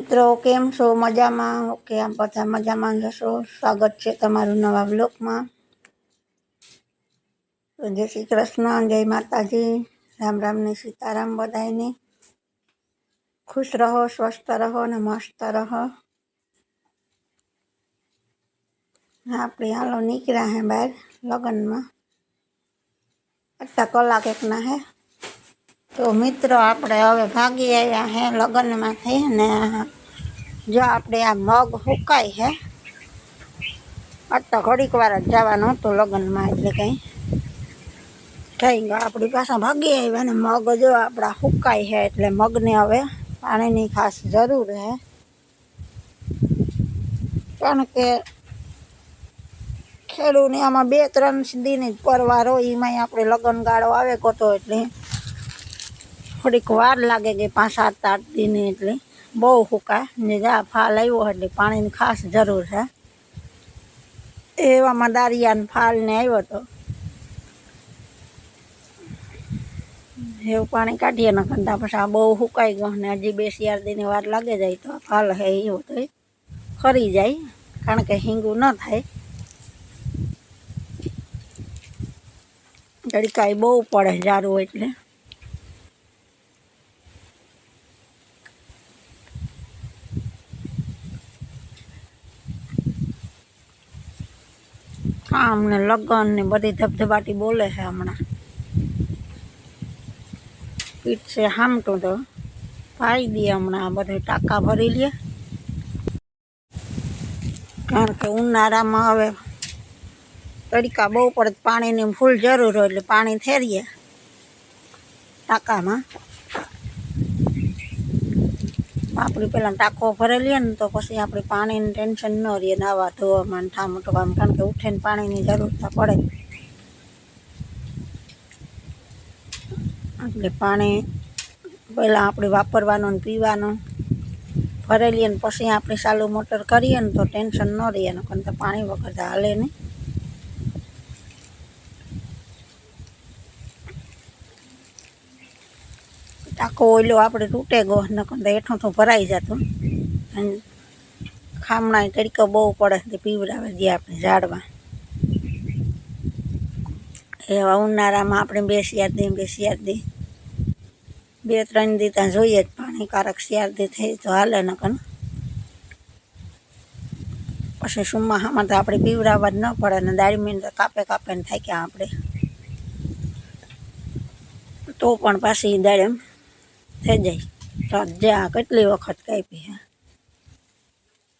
મિત્રો, કેમ છો? મજામાં? ઓકે, આમ બધા મજામાં જશો સ્વાગત છે તમારું નવા બ્લોગમાં તો જય શ્રી કૃષ્ણ, જય માતાજી. રામ રામ ને સીતારામ બધાને ખુશ રહો, સ્વસ્થ રહો ને મસ્ત રહો. આપણે હાલો નીકળ્યા હે બહાર લગ્નમાં. આટલા કલાક એકના હે. તો મિત્રો આપણે હવે ભાગી આવ્યા હે, લગ્નમાંથી ને જો આપણે આ મગ હુકાય હે. આજ તો ઘડીક વાર જ જવાનું હતું લગ્નમાં એટલે કંઈ. થઈ ગયો. આપણી પાસે ભાગી આવ્યા ને મગ જો આપણા હુકાય છે એટલે મગને હવે પાણીની ખાસ જરૂર છે કારણ કે ખેડૂને આમાં બે ત્રણ દીની જ પરવાર હોય એમાંય આપણે લગ્ન ગાળો આવે કોતો એટલે થોડીક વાર લાગે કે પાંચ, સાત, આઠ દીની એટલે બહુ હુકાય. ને જા, ફાલ આવ્યો એટલે પાણીની ખાસ જરૂર છે. એવામાં દારિયાને ફાલને આવ્યો હતો એવું પાણી કાઢીએ ને કરતા પછી આ બહુ સુકાઈ ગયો ને હજી બે શિયાળ દીની વાર લાગે જાય તો ફાલ હે એવું તો ખરી જાય, કારણ કે હિંગું ન થાય. તડકાઈ બહુ પડે જારું એટલે. કામ ને લગ્ન ને બધી ધબધબાટી બોલે છે હમણાં. પીઠ છે હામટું તો. પાઈ દઈએ હમણાં બધે ટાંકા ભરી લે. કારણ કે ઉનાળામાં હવે તડકા બહુ પડે પાણીની ફૂલ જરૂર હોય એટલે પાણી થેરીએ. ટાંકામાં. આપણે પેલા ટાંકો ભરેલીએ ને તો પછી આપણે પાણીની ટેન્શન ન રહીએ નાવા ધોવામાં ઠા કામ કારણ કે ઉઠીને પાણીની જરૂર તો પડે. એટલે પાણી પહેલાં આપણે વાપરવાનું ને પીવાનું. ભરેલીએ ને પછી આપણે ચાલુ મોટર કરીએ ને તો ટેન્શન ન રહીએ ને કારણ કે પાણી વગર તો હાલે નહીં. ટાંકો ઓઈલો આપણે તૂટે ગયો નકર હેઠું તો ભરાઈ જતું. અને ખામણા તરીકે બહુ પડે પીવડાવે જે આપણે ઝાડવા. એવા ઉનાળામાં આપણે બે શિયાર દઈએ બે શિયાર દી બે ત્રણ દી ત્યાં જોઈએ જ પાણી, કારક શિયાર દી થઈ તો હાલે નકર. પછી સુમાહામાં તો આપણે પીવડાવવા જ ન પડે ને દાળમીન તો કાપે કાપે ને થાય કે આપણે. તો પણ પાછી દાળ એમ થઈ જાય. સાંજે આ કેટલી વખત કાપી, હે.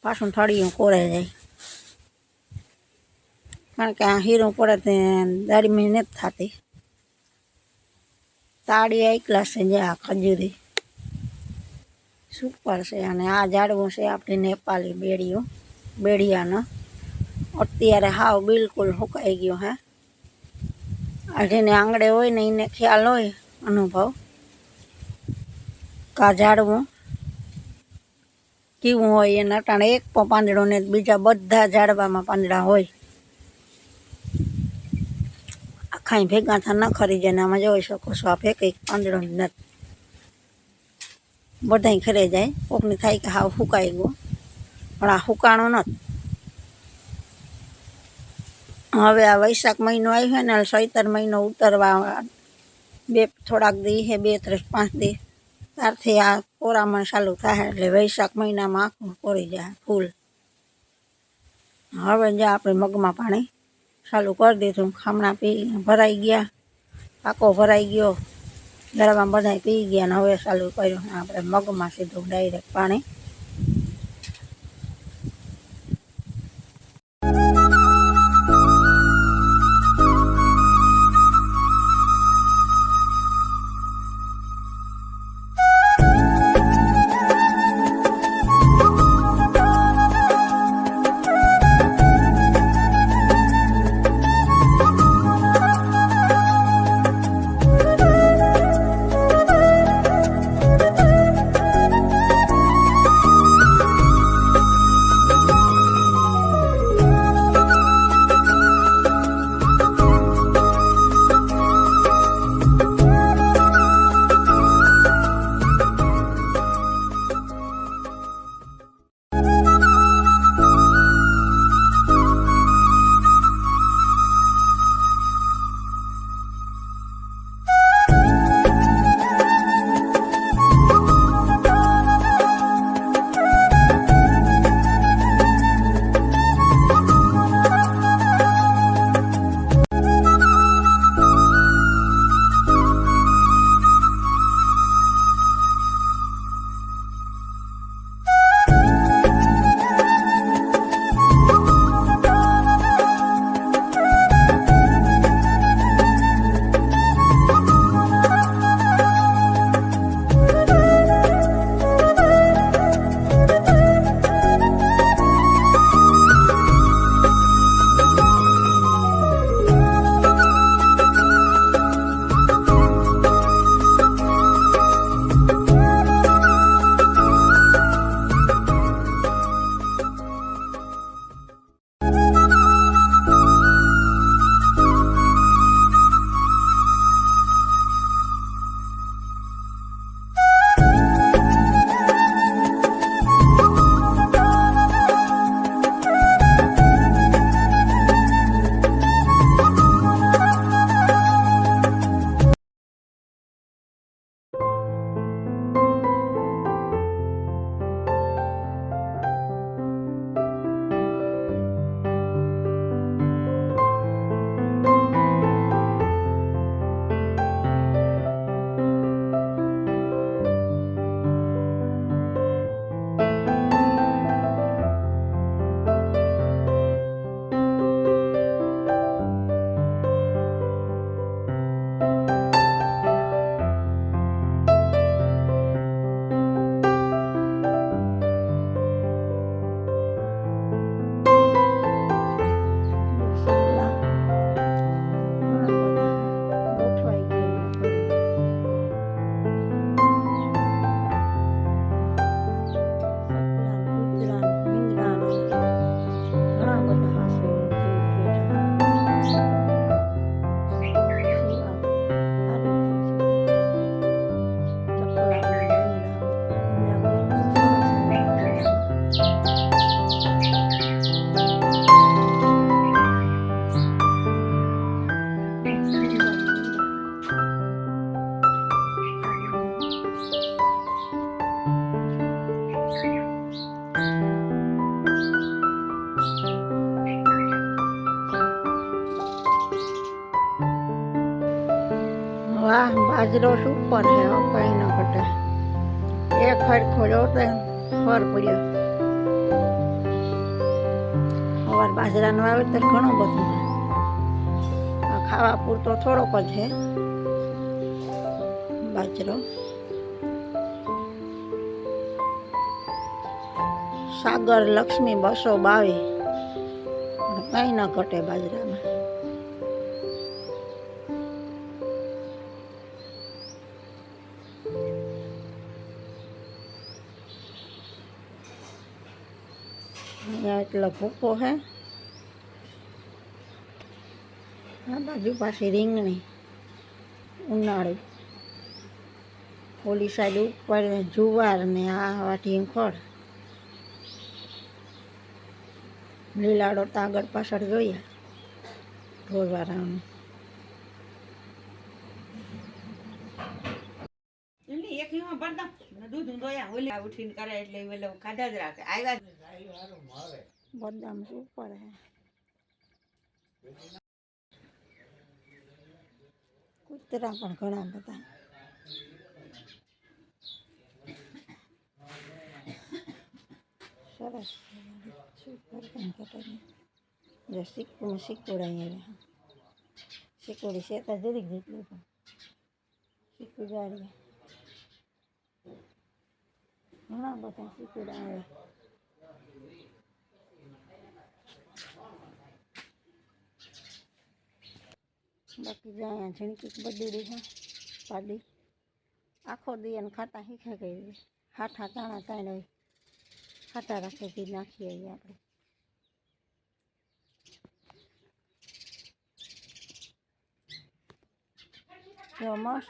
પાછું થળિયું કોરે જાય. કારણ કે આ હીરો પડે તે દાળમી નથી થતી. તાળી એકલા છે જે આ ખજૂરી. સુપર છે અને આ ઝાડવું છે આપણી નેપાલી બેડીઓ, બેડિયાનો. અત્યારે હાવ બિલકુલ સુકાઈ ગયો, હે. આ જેને આંગળે હોય ને એને ખ્યાલ હોય, અનુભવ. કા ઝાડવું કીવું હોય એના અટાણે એક પણ પાંદડો ને બીજા બધા ઝાડવામાં પાંદડા હોય. આખાય ભેગા થા ન ખરી જાય આમાં જોઈ શકો છો, આ ફેંક એક પાંદડો નથી. બધાય ખરે જાય, કોકની થાય કે હાવ સુકાઈ ગયો, પણ આ હુકાણો નથી. હવે આ વૈશાખ મહિનો આવ્યો ને સૈતર મહિનો ઉતરવા બે, થોડાક દી હે, બે, ત્રણ, પાંચ દી. ત્યારથી આ કોરામણ ચાલુ થાય એટલે વૈશાખ મહિનામાં આખું કોરી જાય, ફૂલ. હવે જે આપણે મગમાં પાણી ચાલુ કરી દીધું, ખામણા પી, ભરાઈ ગયા. પાકો ભરાઈ ગયો. ગરબા બધા પી ગયા ને હવે ચાલુ કર્યું. આપણે મગમાં સીધું ડાયરેક્ટ પાણી બાજરો સુપર છે? કંઈ ન ઘટે. એક ખોલ્યો તો ફર પડ્યો. સવાર બાજરાનું વાવેતર ઘણું બધું આ ખાવા પૂરતો થોડોક જ છે. બાજરો. સાગર, લક્ષ્મી, બસો, બાવી. કઈ ન ઘટે બાજરામાં. અહીંયા એટલો ભૂકો હે. આ બાજુ પાછી રીંગણી ઉનાળું. ઓલી સાઈડ ઉપર જુવાર ને આ વાટી લીલાડો તો આગળ પાછળ જોઈએ ઢોરવાળાઓને એક દૂધ ધોયા ઓલી ઉઠીને કરે એટલે ઓલો ખાધા જ રાખે. આવ્યા બદામ ઉપર હે કૂતરા પણ ઘણા બધા. સરસ. સુપર જો સિક્કું સિક્કુડ અહીંયા સિક્કુડી શેતા જરીક જેટલું પણ. સિક્કુ જાળીએ ઘણા બધા સિક્કુડા આવે. બાકી જ્યાં ઝીણકી બધી રહી હા પાડી. આખો દી એને ખાતા શીખે ગઈ હાથા તાણા તાણ ખાટા રાખે તે નાખીએ આપણે. જો મસ્ત